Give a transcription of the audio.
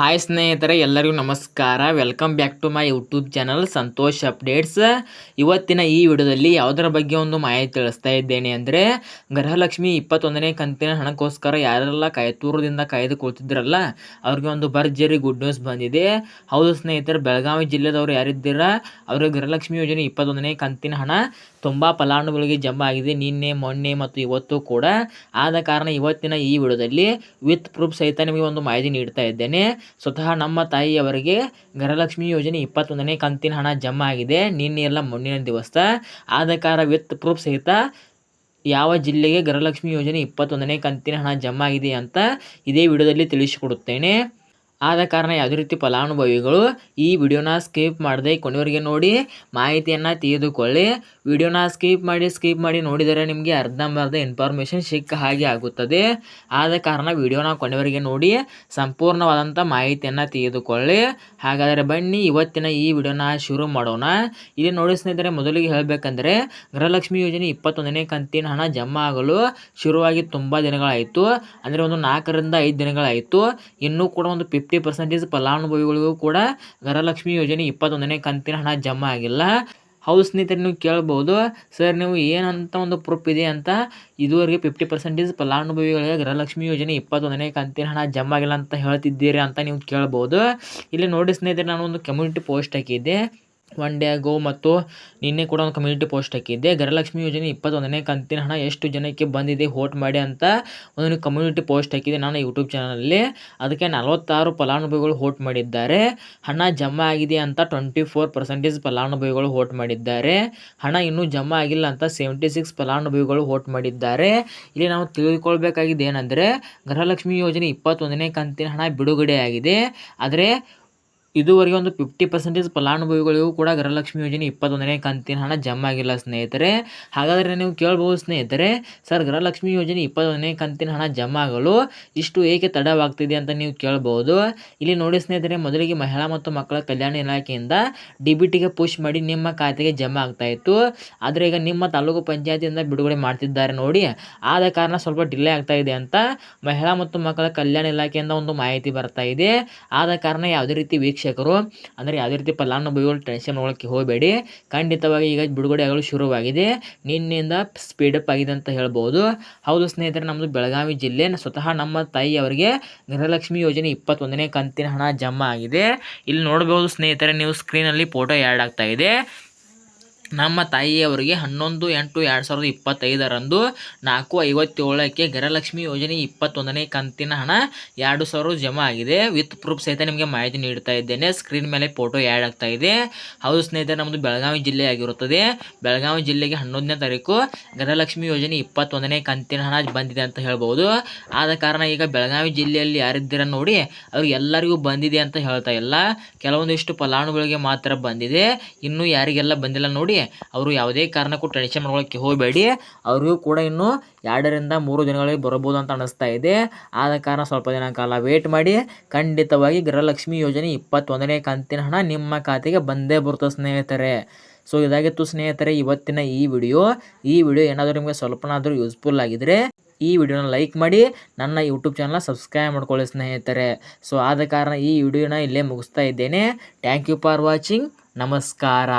Hi ಸ್ನೇಹಿತರೆ, ಎಲ್ಲರಿಗೂ ನಮಸ್ಕಾರ. Welcome back to my YouTube channel Santosh updates ಇವತ್ತಿನ ಈ ವಿಡಿಯೋದಲ್ಲಿ ಯಾವುದರ ಬಗ್ಗೆ ಒಂದು ಮಾಹಿತಿ ತಿಳಿಸ್ತಾ ಇದ್ದೇನೆ ಅಂದರೆ, ಗೃಹಲಕ್ಷ್ಮಿ ಇಪ್ಪತ್ತೊಂದನೇ ಕಂತಿನ ಹಣಕ್ಕೋಸ್ಕರ ಯಾರೆಲ್ಲ ಕಾಯ್ತೂರದಿಂದ ಕಾಯ್ದು ಕೂತಿದ್ರಲ್ಲ, ಅವ್ರಿಗೆ ಒಂದು ಭರ್ಜರಿ ಗುಡ್ ನ್ಯೂಸ್ ಬಂದಿದೆ. ಹೌದು ಸ್ನೇಹಿತರೆ, ಬೆಳಗಾವಿ ಜಿಲ್ಲೆದವರು ಯಾರಿದ್ದೀರಾ? ಅವ್ರಿಗೆ ಗೃಹಲಕ್ಷ್ಮಿ ಯೋಜನೆ ಇಪ್ಪತ್ತೊಂದನೇ ಕಂತಿನ ಹಣ ತುಂಬ ಫಲಾನುಭವಿಗಳಿಗೆ ಜಮಾ ಆಗಿದೆ ನಿನ್ನೆ, ಮೊನ್ನೆ ಮತ್ತು ಇವತ್ತು ಕೂಡ. ಆದ ಕಾರಣ ಇವತ್ತಿನ ಈ ವಿಡಿಯೋದಲ್ಲಿ ವಿತ್ ಪ್ರೂಫ್ ಸಹಿತ ನಿಮಗೆ ಒಂದು ಮಾಹಿತಿ ನೀಡ್ತಾ ಇದ್ದೇನೆ. ಸ್ವತಃ ನಮ್ಮ ತಾಯಿಯವರಿಗೆ ಗೃಹಲಕ್ಷ್ಮಿ ಯೋಜನೆ ಇಪ್ಪತ್ತೊಂದನೇ ಕಂತಿನ ಹಣ ಜಮಾ ಆಗಿದೆ. ನಿನ್ನೆ ಎಲ್ಲ ಮೊನ್ನಿನ ದಿವಸ. ಆದ ಕಾರಣ ವಿತ್ ಪ್ರೂಫ್ ಸಹಿತ ಯಾವ ಜಿಲ್ಲೆಗೆ ಗೃಹಲಕ್ಷ್ಮಿ ಯೋಜನೆ ಇಪ್ಪತ್ತೊಂದನೇ ಕಂತಿನ ಹಣ ಜಮಾ ಆಗಿದೆ ಅಂತ ಇದೇ ವಿಡಿಯೋದಲ್ಲಿ ತಿಳಿಸಿಕೊಡುತ್ತೇನೆ. ಆದ ಕಾರಣ ಯಾವುದೇ ರೀತಿ ಫಲಾನುಭವಿಗಳು ಈ ವಿಡಿಯೋನ ಸ್ಕಿಪ್ ಮಾಡದೆ ಕೊನೆಯವರಿಗೆ ನೋಡಿ ಮಾಹಿತಿಯನ್ನು ತೆಗೆದುಕೊಳ್ಳಿ ವಿಡಿಯೋನ ಸ್ಕಿಪ್ ಮಾಡಿ ಸ್ಕಿಪ್ ಮಾಡಿ ನೋಡಿದರೆ ನಿಮಗೆ ಅರ್ಧಂಬರ್ಧ ಇನ್ಫಾರ್ಮೇಷನ್ ಸಿಕ್ಕ ಹಾಗೆ ಆಗುತ್ತದೆ. ಆದ ಕಾರಣ ವಿಡಿಯೋನ ಕೊನೆಯವರಿಗೆ ನೋಡಿ ಸಂಪೂರ್ಣವಾದಂಥ ಮಾಹಿತಿಯನ್ನು ತೆಗೆದುಕೊಳ್ಳಿ ಹಾಗಾದರೆ ಬನ್ನಿ, ಇವತ್ತಿನ ಈ ವಿಡಿಯೋನ ಶುರು ಮಾಡೋಣ. ಇಲ್ಲಿ ನೋಡಿ ಮೊದಲಿಗೆ ಹೇಳಬೇಕಂದ್ರೆ ಗೃಹಲಕ್ಷ್ಮಿ ಯೋಜನೆ ಇಪ್ಪತ್ತೊಂದನೇ ಕಂತಿನ ಹಣ ಜಮಾ ಆಗಲು ಶುರುವಾಗಿ ತುಂಬ ದಿನಗಳಾಯಿತು. ಅಂದರೆ ಒಂದು ನಾಲ್ಕರಿಂದ ಐದು ದಿನಗಳಾಯಿತು. ಇನ್ನೂ ಕೂಡ ಒಂದು ಫಿಫ್ಟಿ ಪರ್ಸೆಂಟೇಜ್ ಫಲಾನುಭವಿಗಳಿಗೂ ಕೂಡ ಗೃಹಲಕ್ಷ್ಮಿ ಯೋಜನೆ ಇಪ್ಪತ್ತೊಂದನೇ ಕಂತಿನ ಹಣ ಜಮಾ ಆಗಿಲ್ಲ. ಹೌದು ಸ್ನೇಹಿತರೆ, ನೀವು ಕೇಳ್ಬೋದು. ಸರ್ ನೀವು ಏನಂತ ಒಂದು ಪ್ರೂಫ್ ಇದೆ ಅಂತ ಇದುವರೆಗೆ ಫಿಫ್ಟಿ ಪರ್ಸೆಂಟೇಜ್ ಫಲಾನುಭವಿಗಳಿಗೆ ಗೃಹಲಕ್ಷ್ಮಿ ಯೋಜನೆ ಇಪ್ಪತ್ತೊಂದನೇ ಕಂತಿನ ಹಣ ಜಮಾ ಆಗಿಲ್ಲ ಅಂತ ಹೇಳ್ತಿದ್ದೀರಿ ಅಂತ ನೀವು ಕೇಳ್ಬೋದು. ಇಲ್ಲಿ ನೋಡಿ ಸ್ನೇಹಿತರೆ, ನಾನು ಒಂದು ಕಮ್ಯುನಿಟಿ ಪೋಸ್ಟ್ ಹಾಕಿದ್ದೆ. ಆಗೋ ಮತ್ತು ನಿನ್ನೆ ಕೂಡ ಒಂದು ಕಮ್ಯುನಿಟಿ ಪೋಸ್ಟ್ ಹಾಕಿದ್ದೆ. ಗೃಹಲಕ್ಷ್ಮಿ ಯೋಜನೆ ಇಪ್ಪತ್ತೊಂದನೇ ಕಂತಿನ ಹಣ ಎಷ್ಟು ಜನಕ್ಕೆ ಬಂದಿದೆ ಹೋಟ್ ಮಾಡಿ ಅಂತ ಒಂದು ಕಮ್ಯುನಿಟಿ ಪೋಸ್ಟ್ ಹಾಕಿದೆ ನಾನು ಯೂಟ್ಯೂಬ್ ಚಾನಲಲ್ಲಿ ಅದಕ್ಕೆ ನಲವತ್ತಾರು ಫಲಾನುಭವಿಗಳು ಹೋಟ್ ಮಾಡಿದ್ದಾರೆ. ಹಣ ಜಮಾ ಆಗಿದೆ ಅಂತ ಟ್ವೆಂಟಿ ಫೋರ್ ಪರ್ಸೆಂಟೇಜ್ ಫಲಾನುಭವಿಗಳು ಹೋಟ್ ಮಾಡಿದ್ದಾರೆ. ಹಣ ಇನ್ನೂ ಜಮಾ ಆಗಿಲ್ಲ ಅಂತ ಸೆವೆಂಟಿ ಸಿಕ್ಸ್ ಫಲಾನುಭವಿಗಳು ಹೋಟ್ ಮಾಡಿದ್ದಾರೆ. ಇಲ್ಲಿ ನಾವು ತಿಳಿದುಕೊಳ್ಬೇಕಾಗಿದ್ದೇನೆಂದರೆ ಗೃಹಲಕ್ಷ್ಮಿ ಯೋಜನೆ ಇಪ್ಪತ್ತೊಂದನೇ ಕಂತಿನ ಹಣ ಬಿಡುಗಡೆ ಆಗಿದೆ. ಆದರೆ ಇದುವರೆಗೆ ಒಂದು ಫಿಫ್ಟಿ ಪರ್ಸೆಂಟೇಜ್ ಫಲಾನುಭವಿಗಳಿಗೂ ಕೂಡ ಗೃಹಲಕ್ಷ್ಮಿ ಯೋಜನೆ ಇಪ್ಪತ್ತೊಂದನೇ ಕಂತಿನ ಹಣ ಜಮಾ ಆಗಿಲ್ಲ ಸ್ನೇಹಿತರೆ. ಹಾಗಾದರೆ ನೀವು ಕೇಳ್ಬೋದು ಸ್ನೇಹಿತರೆ, ಸರ್ ಗೃಹಲಕ್ಷ್ಮಿ ಯೋಜನೆ ಇಪ್ಪತ್ತೊಂದನೇ ಕಂತಿನ ಹಣ ಜಮಾ ಆಗಲು ಇಷ್ಟು ಏಕೆ ತಡವಾಗ್ತಿದೆ ಅಂತ ನೀವು ಕೇಳ್ಬೋದು. ಇಲ್ಲಿ ನೋಡಿ ಸ್ನೇಹಿತರೆ, ಮೊದಲಿಗೆ ಮಹಿಳಾ ಮತ್ತು ಮಕ್ಕಳ ಕಲ್ಯಾಣ ಇಲಾಖೆಯಿಂದ ಡಿ ಬಿ ಟಿಗೆ ಪುಷ್ ಮಾಡಿ ನಿಮ್ಮ ಖಾತೆಗೆ ಜಮಾ ಆಗ್ತಾ ಇತ್ತು. ಆದರೆ ಈಗ ನಿಮ್ಮ ತಾಲೂಕು ಪಂಚಾಯತಿಯಿಂದ ಬಿಡುಗಡೆ ಮಾಡ್ತಿದ್ದಾರೆ ನೋಡಿ. ಆದ ಕಾರಣ ಸ್ವಲ್ಪ ಡಿಲೇ ಆಗ್ತಾ ಇದೆ ಅಂತ ಮಹಿಳಾ ಮತ್ತು ಮಕ್ಕಳ ಕಲ್ಯಾಣ ಇಲಾಖೆಯಿಂದ ಒಂದು ಮಾಹಿತಿ ಬರ್ತಾ ಇದೆ. ಆದ ಕಾರಣ ಯಾವುದೇ ರೀತಿ ವೀಕ್ಷ ವೀಕ್ಷಕರು. ಅಂದರೆ ಯಾವುದೇ ರೀತಿ ಫಲಾನುಭವಿಗಳು ಟೆನ್ಷನ್ ಒಳಕ್ಕೆ ಹೋಗಬೇಡಿ. ಖಂಡಿತವಾಗಿ ಈಗ ಬಿಡುಗಡೆ ಆಗಲು ಶುರುವಾಗಿದೆ. ನಿನ್ನಿಂದ ಸ್ಪೀಡಪ್ ಆಗಿದೆ ಅಂತ ಹೇಳ್ಬೋದು. ಹೌದು ಸ್ನೇಹಿತರೆ ನಮ್ಮದು ಬೆಳಗಾವಿ ಜಿಲ್ಲೆ. ಸ್ವತಃ ನಮ್ಮ ತಾಯಿಯವರಿಗೆ ಗೃಹಲಕ್ಷ್ಮಿ ಯೋಜನೆ ಇಪ್ಪತ್ತೊಂದನೇ ಕಂತಿನ ಹಣ ಜಮಾ ಆಗಿದೆ. ಇಲ್ಲಿ ನೋಡಬಹುದು ಸ್ನೇಹಿತರೆ, ನೀವು ಸ್ಕ್ರೀನಲ್ಲಿ ಫೋಟೋ ಆ್ಯಡ್ ಆಗ್ತಾ ಇದೆ. ನಮ್ಮ ತಾಯಿಯವರಿಗೆ ಹನ್ನೊಂದು ಎಂಟು ಎರಡು ಸಾವಿರದ ಇಪ್ಪತ್ತೈದರಂದು ನಾಲ್ಕು ಐವತ್ತೇಳಕ್ಕೆ ಗೃಹಲಕ್ಷ್ಮಿ ಯೋಜನೆ ಇಪ್ಪತ್ತೊಂದನೇ ಕಂತಿನ ಹಣ ಎರಡು ಸಾವಿರ ಜಮಾ ಆಗಿದೆ. ವಿತ್ ಪ್ರೂಫ್ ಸಹಿತ ನಿಮಗೆ ಮಾಹಿತಿ ನೀಡ್ತಾ ಇದ್ದೇನೆ. ಸ್ಕ್ರೀನ್ ಮೇಲೆ ಫೋಟೋ ಆ್ಯಡ್ ಆಗ್ತಾ ಇದೆ. ಹೌದು ಸ್ನೇಹಿತರೆ, ನಮ್ಮದು ಬೆಳಗಾವಿ ಜಿಲ್ಲೆ ಆಗಿರುತ್ತದೆ. ಬೆಳಗಾವಿ ಜಿಲ್ಲೆಗೆ ಹನ್ನೊಂದನೇ ತಾರೀಕು ಗೃಹಲಕ್ಷ್ಮಿ ಯೋಜನೆ ಇಪ್ಪತ್ತೊಂದನೇ ಕಂತಿನ ಹಣ ಬಂದಿದೆ ಅಂತ ಹೇಳ್ಬೋದು. ಆದ ಕಾರಣ ಈಗ ಬೆಳಗಾವಿ ಜಿಲ್ಲೆಯಲ್ಲಿ ಯಾರಿದ್ದೀರ ನೋಡಿ ಅವ್ರಿಗೆ ಎಲ್ಲರಿಗೂ ಬಂದಿದೆ ಅಂತ ಹೇಳ್ತಾ ಇಲ್ಲ. ಕೆಲವೊಂದಿಷ್ಟು ಫಲಾನುಗಳಿಗೆ ಮಾತ್ರ ಬಂದಿದೆ. ಇನ್ನೂ ಯಾರಿಗೆಲ್ಲ ಬಂದಿಲ್ಲ ನೋಡಿ ಅವರು ಯಾವುದೇ ಕಾರಣಕ್ಕೂ ಟೆನ್ಷನ್ ಮಾಡ್ಕೊಳ್ಳೋಕ್ಕೆ ಹೋಗಬೇಡಿ. ಅವರಿಗೂ ಕೂಡ ಇನ್ನು ಎರಡರಿಂದ ಮೂರು ದಿನಗಳಿಗೆ ಬರಬಹುದು ಅಂತ ಅನಿಸ್ತಾ ಇದೆ. ಆದ ಕಾರಣ ಸ್ವಲ್ಪ ದಿನ ಕಾಲ ವೇಟ್ ಮಾಡಿ. ಖಂಡಿತವಾಗಿ ಗೃಹಲಕ್ಷ್ಮಿ ಯೋಜನೆ ಇಪ್ಪತ್ತೊಂದನೇ ಕಂತಿನ ಹಣ ನಿಮ್ಮ ಖಾತೆಗೆ ಬಂದೇ ಬರುತ್ತೆ ಸ್ನೇಹಿತರೆ. ಸೊ ಇದಾಗಿತ್ತು ಸ್ನೇಹಿತರೆ ಇವತ್ತಿನ ಈ ವಿಡಿಯೋ ಈ ವಿಡಿಯೋ ಏನಾದರೂ ನಿಮಗೆ ಸ್ವಲ್ಪನಾದರೂ ಯೂಸ್ಫುಲ್ ಆಗಿದ್ರೆ ಈ ವಿಡಿಯೋನ ಲೈಕ್ ಮಾಡಿ. ನನ್ನ ಯೂಟ್ಯೂಬ್ ಚಾನಲ್ನ ಸಬ್ಸ್ಕ್ರೈಬ್ ಮಾಡ್ಕೊಳ್ಳಿ ಸ್ನೇಹಿತರೆ. ಸೊ ಆದ ಕಾರಣ ಈ ವಿಡಿಯೋನ ಇಲ್ಲೇ ಮುಗಿಸ್ತಾ ಇದ್ದೇನೆ. ಥ್ಯಾಂಕ್ ಯು ಫಾರ್ ವಾಚಿಂಗ್ ನಮಸ್ಕಾರ.